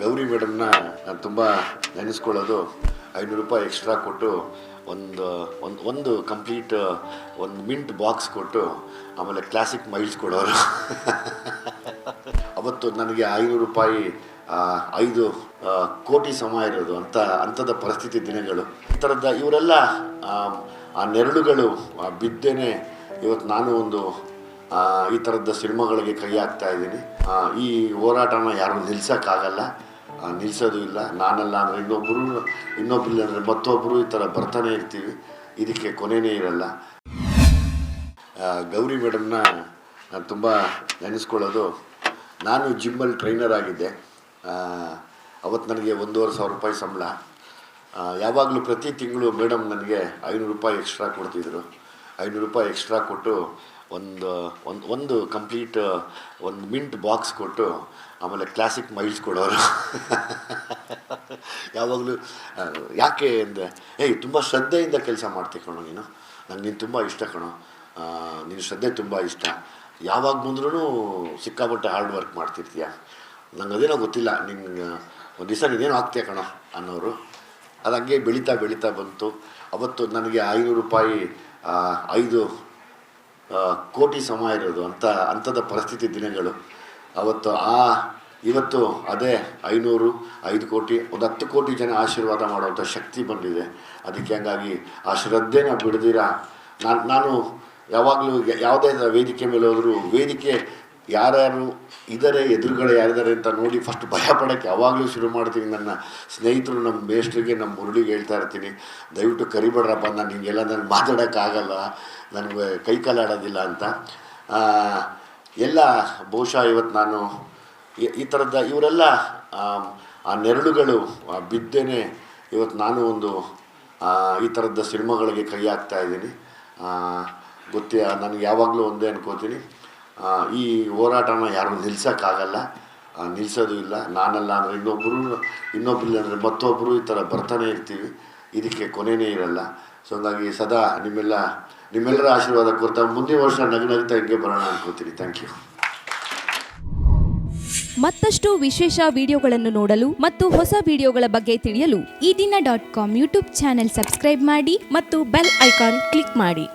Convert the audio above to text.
ಗೌರಿ ಮೇಡಮ್ನ ನಾನು ತುಂಬ ನೆನೆಸ್ಕೊಳ್ಳೋದು. ಐನೂರು ರೂಪಾಯಿ ಎಕ್ಸ್ಟ್ರಾ ಕೊಟ್ಟು ಒಂದು ಒಂದು ಒಂದು ಕಂಪ್ಲೀಟ್ ಒಂದು ಮಿಂಟ್ ಬಾಕ್ಸ್ ಕೊಟ್ಟು ಆಮೇಲೆ ಕ್ಲಾಸಿಕ್ ಮೈಲ್ಸ್ ಕೊಡೋರು. ಅವತ್ತು ನನಗೆ ಐನೂರು ರೂಪಾಯಿ ಐದು ಕೋಟಿ ಸಮ ಇರೋದು ಅಂತ ಅಂಥದ ಪರಿಸ್ಥಿತಿ ದಿನಗಳು. ಈ ಥರದ ಇವರೆಲ್ಲ ಆ, ನೆರಳುಗಳು ಬಿದ್ದೇನೆ ಇವತ್ತು ನಾನು ಒಂದು ಈ ಥರದ ಸಿನಿಮಾಗಳಿಗೆ ಕೈ ಹಾಕ್ತಾ ಇದ್ದೀನಿ. ಈ ಹೋರಾಟನ ಯಾರು ನಿಲ್ಸೋಕ್ಕಾಗಲ್ಲ. ನಿಲ್ಲಿಸೋದು ಇಲ್ಲ. ನಾನಲ್ಲ ಅಂದರೆ ಇನ್ನೊಬ್ಬರು ಇನ್ನೊಬ್ಬರು ಅಂದರೆ ಮತ್ತೊಬ್ಬರು ಈ ಥರ ಬರ್ತಾನೆ ಇರ್ತೀವಿ. ಇದಕ್ಕೆ ಕೊನೆಯೇ ಇರಲ್ಲ. ಗೌರಿ ಮೇಡಮ್ನ ನಾನು ತುಂಬ ನೆನೆಸ್ಕೊಳ್ಳೋದು. ನಾನು ಜಿಮ್ಮಲ್ಲಿ ಟ್ರೈನರ್ ಆಗಿದ್ದೆ. ಅವತ್ತು ನನಗೆ ಒಂದೂವರೆ ಸಾವಿರ ರೂಪಾಯಿ ಸಂಬಳ. ಯಾವಾಗಲೂ ಪ್ರತಿ ತಿಂಗಳು ಮೇಡಮ್ ನನಗೆ ಐನೂರು ರೂಪಾಯಿ ಎಕ್ಸ್ಟ್ರಾ ಕೊಡ್ತಿದ್ರು. ಐನೂರು ರೂಪಾಯಿ ಎಕ್ಸ್ಟ್ರಾ ಕೊಟ್ಟು ಒಂದು ಒಂದು ಒಂದು ಕಂಪ್ಲೀಟ್ ಒಂದು ಮಿಂಟ್ ಬಾಕ್ಸ್ ಕೊಟ್ಟು ಆಮೇಲೆ ಕ್ಲಾಸಿಕ್ ಮೈಲ್ಸ್ ಕೊಡೋರು. ಯಾವಾಗಲೂ ಯಾಕೆ ಅಂದರೆ ಏಯ್, ತುಂಬ ಶ್ರದ್ಧೆಯಿಂದ ಕೆಲಸ ಮಾಡ್ತೀವಿ ಕಣೋ ನೀನು. ನಂಗೆ ನೀನು ತುಂಬ ಇಷ್ಟ ಕಣೋ. ನೀನು ಶ್ರದ್ಧೆ ತುಂಬ ಇಷ್ಟ. ಯಾವಾಗ ಬಂದ್ರೂ ಸಿಕ್ಕಾಪಟ್ಟೆ ಹಾರ್ಡ್ ವರ್ಕ್ ಮಾಡ್ತಿರ್ತೀಯ. ನಂಗೆ ಅದೇನೋ ಗೊತ್ತಿಲ್ಲ ನಿಂಗೆ ಒಂದು ದಿವಸ ನೀನೇನು ಆಗ್ತೀಯ ಕಣೋ ಅನ್ನೋರು. ಅದು ಹಂಗೆ ಬೆಳೀತಾ ಬೆಳೀತಾ ಬಂತು. ಅವತ್ತು ನನಗೆ ಐನೂರು ರೂಪಾಯಿ ಐದು ಕೋಟಿ ಸಮ ಇರೋದು ಅಂತ ಅಂಥದ ಪರಿಸ್ಥಿತಿ ದಿನಗಳು. ಅವತ್ತು ಆ, ಇವತ್ತು ಅದೇ ಐನೂರು, ಐದು ಕೋಟಿ, ಒಂದು ಹತ್ತು ಕೋಟಿ ಜನ ಆಶೀರ್ವಾದ ಮಾಡುವಂಥ ಶಕ್ತಿ ಬಂದಿದೆ. ಅದಕ್ಕೆ ಹಂಗಾಗಿ ಆ ಶ್ರದ್ಧೆನ ಬಿಡದಿರ? ನಾನು ನಾನು ಯಾವಾಗಲೂ ಯಾವುದೇ ವೇದಿಕೆ ಮೇಲೆ ಹೋದರೂ, ವೇದಿಕೆ ಯಾರ್ಯಾರು ಇದ್ದಾರೆ ಎದುರುಗಡೆ ಯಾರಿದ್ದಾರೆ ಅಂತ ನೋಡಿ ಫಸ್ಟ್ ಭಯ ಪಡೋಕ್ಕೆ ಯಾವಾಗಲೂ ಶುರು ಮಾಡ್ತೀನಿ. ನನ್ನ ಸ್ನೇಹಿತರು ನಮ್ಮ ಮೇಷ್ಟ್ರಿಗೆ ನಮ್ಮ ಮುರುಳಿಗೆ ಹೇಳ್ತಾ ಇರ್ತೀನಿ ದಯವಿಟ್ಟು ಕರಿಬೇಡ್ರಪ್ಪ ನಾನು ಹಿಂಗೆಲ್ಲ ನಾನು ಮಾತಾಡೋಕ್ಕಾಗಲ್ಲ ನನಗೆ ಕೈ ಕಾಲಾಡೋದಿಲ್ಲ ಅಂತ. ಎಲ್ಲ ಬಹುಶಃ ಇವತ್ತು ನಾನು ಈ- ಥರದ ಇವರೆಲ್ಲ ಆ, ನೆರಳುಗಳು ಬಿದ್ದೇನೆ ಇವತ್ತು ನಾನು ಒಂದು ಈ ಥರದ ಸಿನಿಮಾಗಳಿಗೆ ಕೈ ಹಾಕ್ತಾ ಇದ್ದೀನಿ. ಗೊತ್ತಿ ನನಗೆ ಯಾವಾಗಲೂ ಒಂದೇ ಅನ್ಕೋತೀನಿ. ಈ ಹೋರಾಟನ ಯಾರು ನಿಲ್ಸೋಕ್ಕಾಗಲ್ಲ ನಿಲ್ಲಿಸೋದು ಇಲ್ಲ. ನಾನಲ್ಲ ಅಂದರೆ ಇನ್ನೊಬ್ಬರು ಇನ್ನೊಬ್ಬರು ಅಂದರೆ ಮತ್ತೊಬ್ಬರು ಈ ಥರ ಬರ್ತಾನೆ ಇರ್ತೀವಿ. ಇದಕ್ಕೆ ಕೊನೆಯೇ ಇರಲ್ಲ. ಸೊ ಹಂಗಾಗಿ ಸದಾ ನಿಮ್ಮೆಲ್ಲ, ನಿಮ್ಮೆಲ್ಲರ ಆಶೀರ್ವಾದ ಕೊಡ್ತಾ ಮುಂದಿನ ವರ್ಷ ನಗು ನಗ್ತಾ ಹಿಂಗೆ ಬರೋಣ ಅನ್ಕೋತೀನಿ. ಥ್ಯಾಂಕ್ ಯು ಮತ್ತಷ್ಟು ವಿಶೇಷ ವಿಡಿಯೋಗಳನ್ನು ನೋಡಲು ಮತ್ತು ಹೊಸ ವಿಡಿಯೋಗಳ ಬಗ್ಗೆ ತಿಳಿಯಲು ಈ ದಿನ dot com YouTube channel subscribe ಮಾಡಿ ಮತ್ತು ಬೆಲ್ ಐಕಾನ್ ಕ್ಲಿಕ್ ಮಾಡಿ.